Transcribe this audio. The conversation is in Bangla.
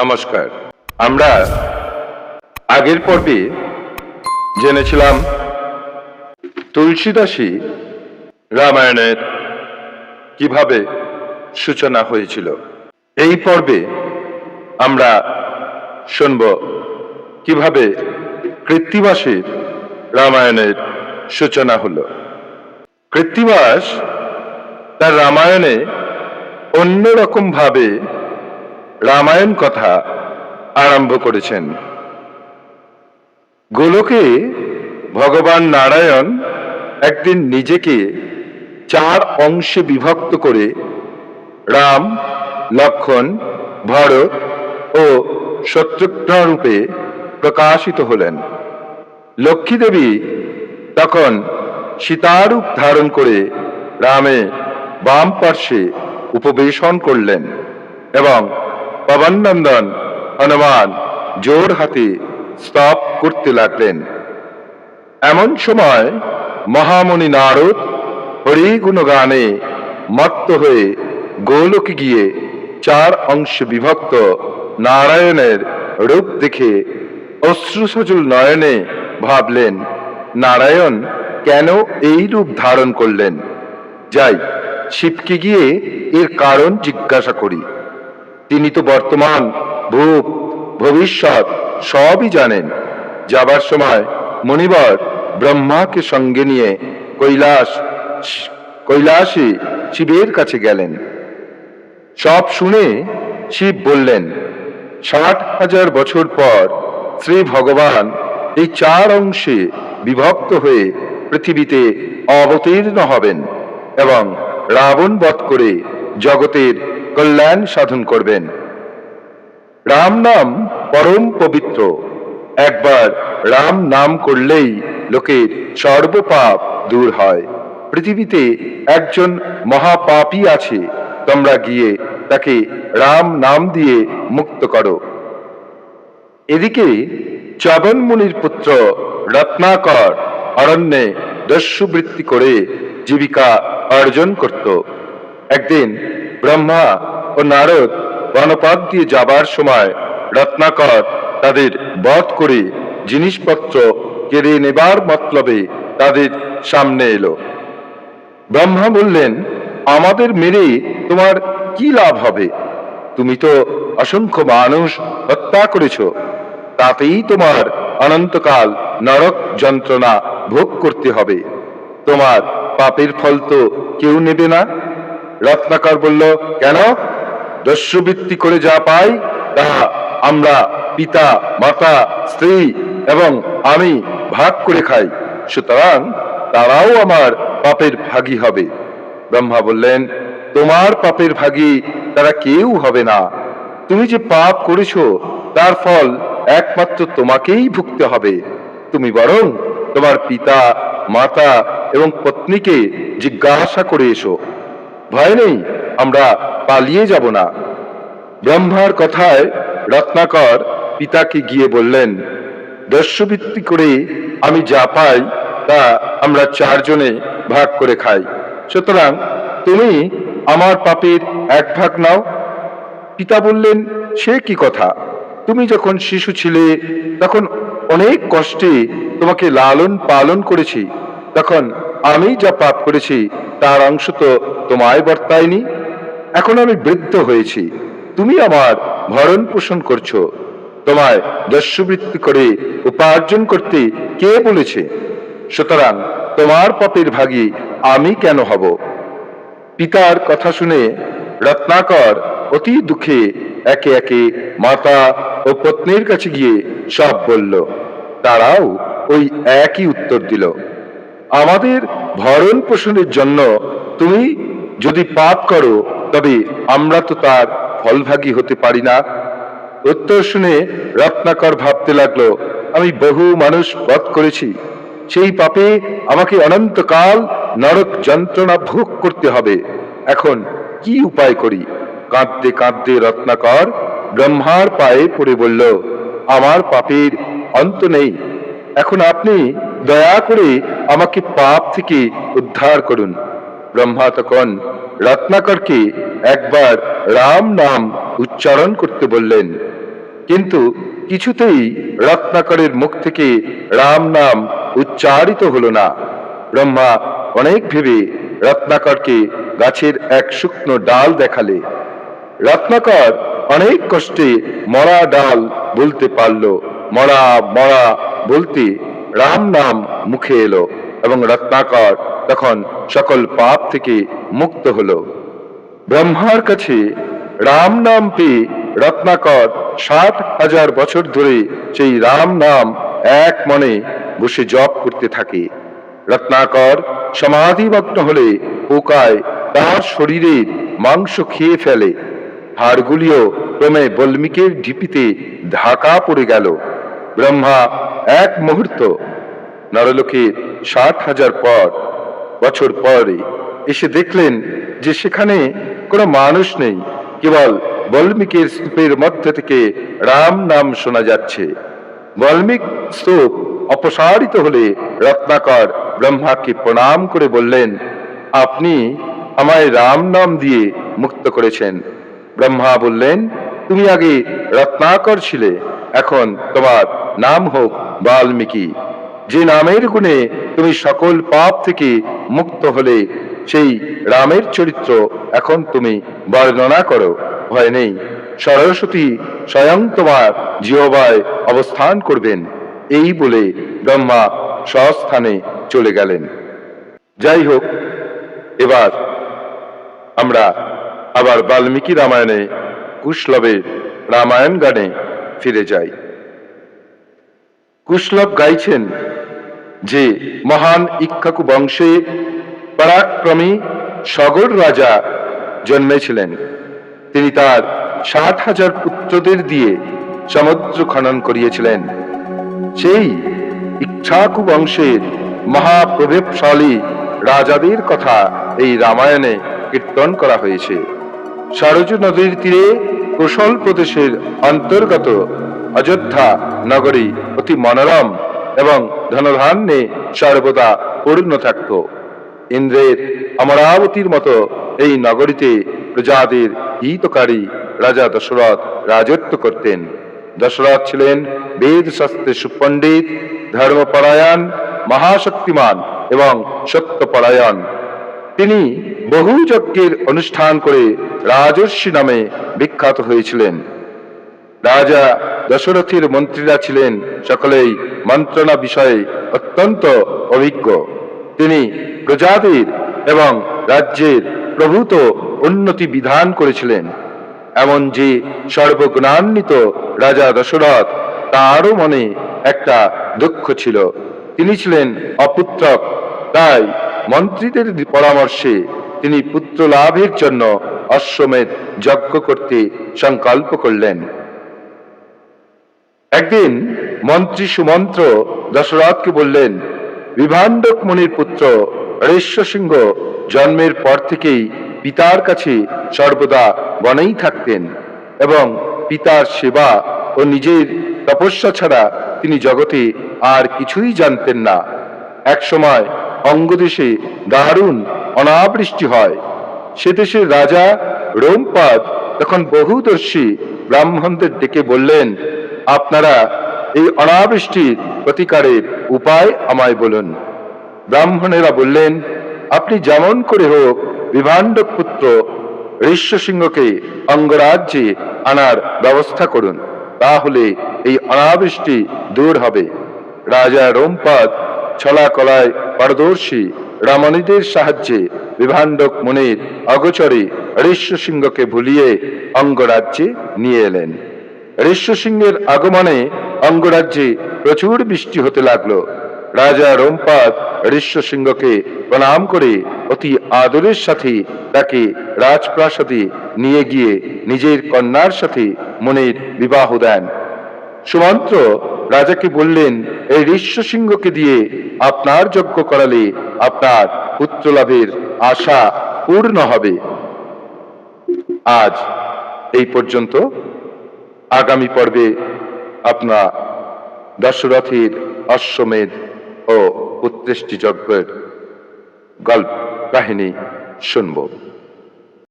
নমস্কার। আমরা আগের পর্বে জেনেছিলাম তুলসীদাসী রামায়ণের কীভাবে সূচনা হয়েছিল। এই পর্বে আমরা শুনব কীভাবে কৃত্তিবাসীর রামায়ণের সূচনা হলো। কৃত্তিবাস তার রামায়ণে অন্যরকম ভাবে রামায়ণ কথা আরম্ভ করেছেন। গোলকে ভগবান নারায়ণ একদিন নিজেকে চার অংশে বিভক্ত করে রাম, লক্ষণ, ভরত ও শত্রুঘ্ন রূপে প্রকাশিত হলেন। লক্ষ্মী দেবী তখন সীতারূপ ধারণ করে রামে বাম পার্শ্বে উপবেশন করলেন এবং পবননন্দন, হনুমান, জোর হাতে স্তব করতে লাগলেন। এমন সময় মহামণি নারদ হরি গুণগানে মত্ত হয়ে গোলকে গিয়ে চার অংশ বিভক্ত নারায়ণের রূপ দেখে অশ্রুসজল নয়নে ভাবলেন, নারায়ণ, কেন এই রূপ ধারণ করলেন? যাই শিবকে গিয়ে এর কারণ জিজ্ঞাসা করি। তিনি তো বর্তমান ভূত ভবিষ্যৎ সবই জানেন। যাবার সময় মণিবর ব্রহ্মাকে সঙ্গে নিয়ে কৈলাস, কৈলাসে শিবের কাছে গেলেন। সব শুনে শিব বললেন, ষাট হাজার বছর পর শ্রী ভগবান এই চার অংশে বিভক্ত হয়ে পৃথিবীতে অবতীর্ণ হবেন এবং রাবণ বধ করে জগতের কল্যাণ সাধন করবেন। রাম নাম পরম পবিত্র। একবার রাম নাম করলেই লোকের সর্বপাপ দূর হয়। পৃথিবীতে একজন মহাপাপী আছে, তোমরা গিয়ে তাকে রাম নাম দিয়ে মুক্ত করো। এদিকে চবন পুত্র রত্নাকর অরণ্যে দস্যুবৃত্তি করে জীবিকা অর্জন করত। একদিন ব্রহ্মা ও নারদ বনপথ দিয়ে যাবার সময় রত্নাকর তাদের বধ করে জিনিসপত্র কেড়ে নেবার মতলবে তাদের সামনে এলো। ব্রহ্মা বললেন, আমাদের মেরে তোমার কি লাভ হবে? তুমি তো অসংখ্য মানুষ হত্যা করেছ। তাতেই তোমার অনন্তকাল নরক যন্ত্রণা ভোগ করতে হবে। তোমার পাপের ফল তো কেউ নেবে না। রত্নাকর বলল, কেন? দস্যুবৃত্তি করে যা পাই তা আমরা পিতা, মাতা, স্ত্রী এবং আমি ভাগ করে খাই। সুতরাং তারাও আমার পাপের ভাগী হবে। ব্রহ্মা বললেন, তোমার পাপের ভাগী তারা কেউ হবে না। তুমি যে পাপ করেছ, তার ফল একমাত্র তোমাকেই ভুগতে হবে। তুমি বরং তোমার পিতা, মাতা এবং পত্নীকে জিজ্ঞাসা করে এসো। ভয় নেই, আমরা পালিয়ে যাব না। ব্রহ্মার কথায় রত্নাকর পিতাকে গিয়ে বললেন, দস্যুবৃত্তি করে আমি যা পাই, তা আমরা চারজনে ভাগ করে খাই। সুতরাং তুমি আমার পাপের এক ভাগ নাও। পিতা বললেন, সে কি কথা? তুমি যখন শিশু ছিলে, তখন অনেক কষ্টে তোমাকে লালন পালন করেছি। তখন আমি যা পাপ করেছি, তার অংশ তো তোমায় বর্তায়নি। এখন আমি বৃদ্ধ হয়েছি। তুমি আমার ভরণ পোষণ করছ। তোমায় দস্যুবৃত্তি করে উপার্জন করতে কে বলেছে? সুতরাং তোমার পাপের ভাগী আমি কেন হব? পিতার কথা শুনে রত্নাকর অতি দুঃখে একে একে মাতা ও পত্নীর কাছে গিয়ে সব বলল। তারাও ওই একই উত্তর দিল। আমাদের ভরণ পোষণের জন্য তুমি যদি পাপ করো, তবে আমরা তো তার ফলভাগী হতে পারি না। উত্তর শুনে রত্নাকর ভাবতে লাগল, আমি বহু মানুষ বধ করেছি। সেই পাপে আমাকে অনন্তকাল নরক যন্ত্রণা ভোগ করতে হবে। এখন কি উপায় করি? কাঁদতে কাঁদতে রত্নাকর ব্রহ্মার পায়ে পড়ে বলল, আমার পাপের অন্ত নেই। এখন আপনি দয়া করে আমাকে পাপ থেকে উদ্ধার করুন। ব্রহ্মা তখন রত্নাকরকে একবার রাম নাম উচ্চারণ করতে বললেন। কিন্তু কিছুতেই রত্নাকরের মুখ থেকে রাম নাম উচ্চারিত হলো না। ব্রহ্মা অনেক ভেবে রত্নাকরকে গাছের এক শুকনো ডাল দেখালে। রত্নাকর অনেক কষ্টে মরা ডাল বলতে পারল। মরা মরা বলতে রাম নাম মুখে এলো এবং রত্নাকর তখন সকল পাপ থেকে মুক্ত হলো। ব্রহ্মার কাছে রাম নাম পেয়ে রত্নাকর ষাট হাজার বছর ধরে সেই রাম নাম এক মনে বসে জপ করতে থাকে। রত্নাকর সমাধিমগ্ন হলে পোকায় তার শরীরের মাংস খেয়ে ফেলে। হাড়গুলিও ক্রমে বল্মিকের ঢিপিতে ঢাকা পড়ে গেল। ব্রহ্মা এক মুহূর্ত নরলোকের ষাট হাজার পর, বছর পরে এসে দেখলেন যে সেখানে কোনো মানুষ নেই, কেবল বল্মিকের স্তূপের মধ্যে থেকে রাম নাম শোনা যাচ্ছে। বল্মিক স্তূপ অপসারিত হলে রত্নাকর ব্রহ্মাকে প্রণাম করে বললেন, আপনি আমায় রাম নাম দিয়ে মুক্ত করেছেন। ব্রহ্মা বললেন, তুমি আগে রত্নাকর ছিলে এখন তোমার নাম হোক বাল্মীকি। যে নামের গুণে তুমি সকল পাপ থেকে মুক্ত হলে, সেই রামের চরিত্র এখন তুমি বর্ণনা করো। ভয় নেই। সরস্বতী স্বয়ং তোমার জিহবায় অবস্থান করবেন। এই বলে ব্রহ্মা স্বস্থানে চলে গেলেন। যাই হোক, এবার আমরা আবার বাল্মীকি রামায়ণে কুশলবের রামায়ণ গানে ফিরে যাই। কুশলব গাইছেন যে, মহান ইক্ষাকু বংশে পরাক্রমী সগর রাজা জন্মেছিলেন। তিনি তার ষাট হাজার পুত্রদের দিয়ে সমুদ্র খনন করিয়েছিলেন। সেই ইচ্ছাকু বংশের মহাপ্রভেবশালী রাজাদের কথা এই রামায়ণে কীর্তন করা হয়েছে। সরজু নদীর তীরে কুশল প্রদেশের অন্তর্গত অযোধ্যা নগরী অতি মনোরম এবং ধনধান্যে সর্বদা পূর্ণ থাকত। ইন্দ্রের অমরাবতীর মতো এই নগরীতে প্রজাদের হিতকারী রাজা দশরথ রাজত্ব করতেন। দশরথ ছিলেন বেদ শাস্ত্রে সুপণ্ডিত, ধর্মপরায়ণ, মহাশক্তিমান এবং সত্যপরায়ণ। তিনি বহু যজ্ঞের অনুষ্ঠান করে রাজর্ষি নামে বিখ্যাত হয়েছিলেন। রাজা দশরথীর মন্ত্রীরা ছিলেন সকলেই মন্ত্রণা বিষয়ে অত্যন্ত অভিজ্ঞ। তিনি প্রজাদের এবং রাজ্যের প্রভূত উন্নতি বিধান করেছিলেন। এমন যে সর্বগুণান্বিত রাজা দশরথ, তারও মনে একটা দুঃখ ছিল। তিনি ছিলেন অপুত্রক, তাই মন্ত্রীদের পরামর্শে তিনি পুত্র লাভের জন্য অশ্বমেধ যজ্ঞ করতে সংকল্প করলেন। একদিন মন্ত্রী সুমন্ত্র দশরথকে বললেন, বিভাণ্ডক মুনির পুত্র, ঋষ্য সিংহ জন্মের পর থেকেই পিতার কাছে সর্বদা বনেই থাকতেন এবং পিতার সেবা ও নিজের তপস্যা ছাড়া তিনি জগতে আর কিছুই জানতেন না। একসময় অঙ্গদেশে দারুণ অনাবৃষ্টি হয়। সে দেশের রাজা রোমপাদ তখন বহুদর্শী ব্রাহ্মণদের ডেকে বললেন, আপনারা এই অনাবৃষ্টির প্রতিকারের উপায় আমায় বলুন। ব্রাহ্মণেরা বললেন, আপনি যেমন করে হোক বিভাণ্ডক পুত্র ঋষ্য সিংহকে অঙ্গরাজ্যে আনার ব্যবস্থা করুন, তাহলে এই অনাবৃষ্টি দূর হবে। রাজা রোমপাদ ছলা কলায় পারদর্শী রামণীদের সাহায্যে বিভাণ্ডক মনির অগচরে ঋষ্য সিংহকে ভুলিয়ে অঙ্গরাজ্যে নিয়ে এলেন। ঋষ্য সিংহের আগমনে অঙ্গরাজ্যে প্রচুর বৃষ্টি হতে লাগল। রাজা রোমপাদ ঋষ্য সিংহকে প্রণাম করে অতি আদরের সাথে তাকে রাজপ্রাসাদে নিয়ে গিয়ে নিজের কন্যার সাথে মনের বিবাহ দেন। সুমন্ত্র রাজাকে বললেন, এই ঋষ্য সিংহকে দিয়ে আপনার যজ্ঞ করালে আপনার পুত্র লাভের আশা পূর্ণ হবে। আজ এই পর্যন্ত। আগামী পর্বে আপনার দশরথের অশ্বমেধ ও পুত্রেষ্টি যজ্ঞের গল্প কাহিনী শুনব।